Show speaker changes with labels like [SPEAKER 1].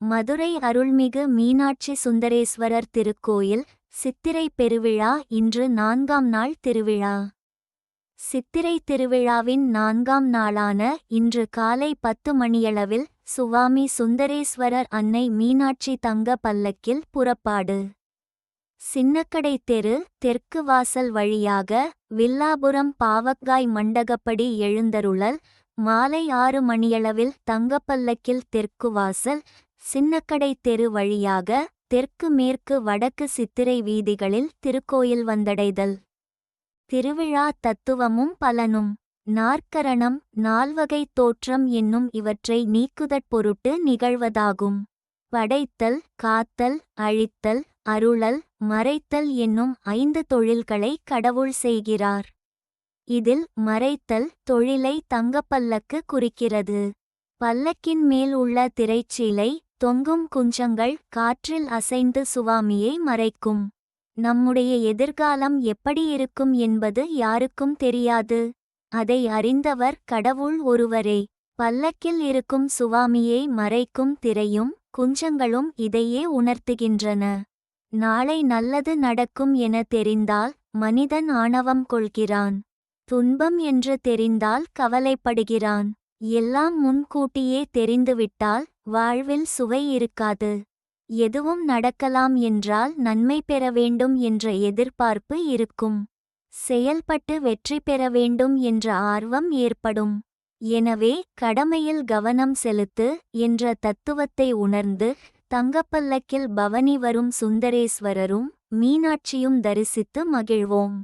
[SPEAKER 1] மதுரை அருள்மிகு மீனாட்சி சுந்தரேஸ்வரர் திருக்கோயில் சித்திரை பெருவிழா இன்று நான்காம் நாள் திருவிழா. சித்திரை திருவிழாவின் நான்காம் நாளான இன்று காலை பத்து மணியளவில் சுவாமி சுந்தரேஸ்வரர் அன்னை மீனாட்சி தங்க பல்லக்கில் புறப்பாடு. சின்னக்கடை தெரு தெற்கு வாசல் வழியாக வில்லாபுரம் பாவக்காய் மண்டகப்படி எழுந்தருளல் மாலை ஆறு மணியளவில் தங்கப்பல்லக்கில் தெற்கு வாசல் சின்னக்கடை தெரு வழியாக தெற்கு மேற்கு வடக்கு சித்திரை வீதிகளில் திருக்கோயில் வந்தடைதல். திருவிழா தத்துவமும் பலனும். நாற்கரணம் நால்வகை தோற்றம் என்னும் இவற்றை நீக்குதற் பொருட்டு நிகழ்வதாகும். படைத்தல் காத்தல் அழித்தல் அருளல் மறைத்தல் என்னும் ஐந்து தொழில்களை கடவுள் செய்கிறார். இதில் மறைத்தல் தொழிலை தங்கப்பல்லக்கு குறிக்கிறது. பல்லக்கின் மேல் உள்ள திரைச்சீலை தொங்கும் குஞ்சங்கள் காற்றில் அசைந்து சுவாமியை மறைக்கும். நம்முடைய எதிர்காலம் எப்படி இருக்கும் என்பது யாருக்கும் தெரியாது. அதை அறிந்தவர் கடவுள் ஒருவரே. பல்லக்கில் இருக்கும் சுவாமியை மறைக்கும் திரையும் குஞ்சங்களும் இதையே உணர்த்துகின்றன. நாளை நல்லது நடக்கும் என தெரிந்தால் மனிதன் ஆணவம் கொள்கிறான். துன்பம் என்று தெரிந்தால் கவலைப்படுகிறான். எல்லாம் முன்கூட்டியே தெரிந்துவிட்டால் வாழ்வில் சுவை இருக்காது. எதுவும் நடக்கலாம் என்றால் நன்மை பெற வேண்டும் என்ற எதிர்பார்ப்பு இருக்கும். செயல்பட்டு வெற்றி பெற வேண்டும் என்ற ஆர்வம் ஏற்படும். எனவே கடமையில் கவனம் செலுத்து என்ற தத்துவத்தை உணர்ந்து தங்கப்பல்லக்கில் பவனி வரும் சுந்தரேஸ்வரரும் மீனாட்சியும் தரிசித்து மகிழ்வோம்.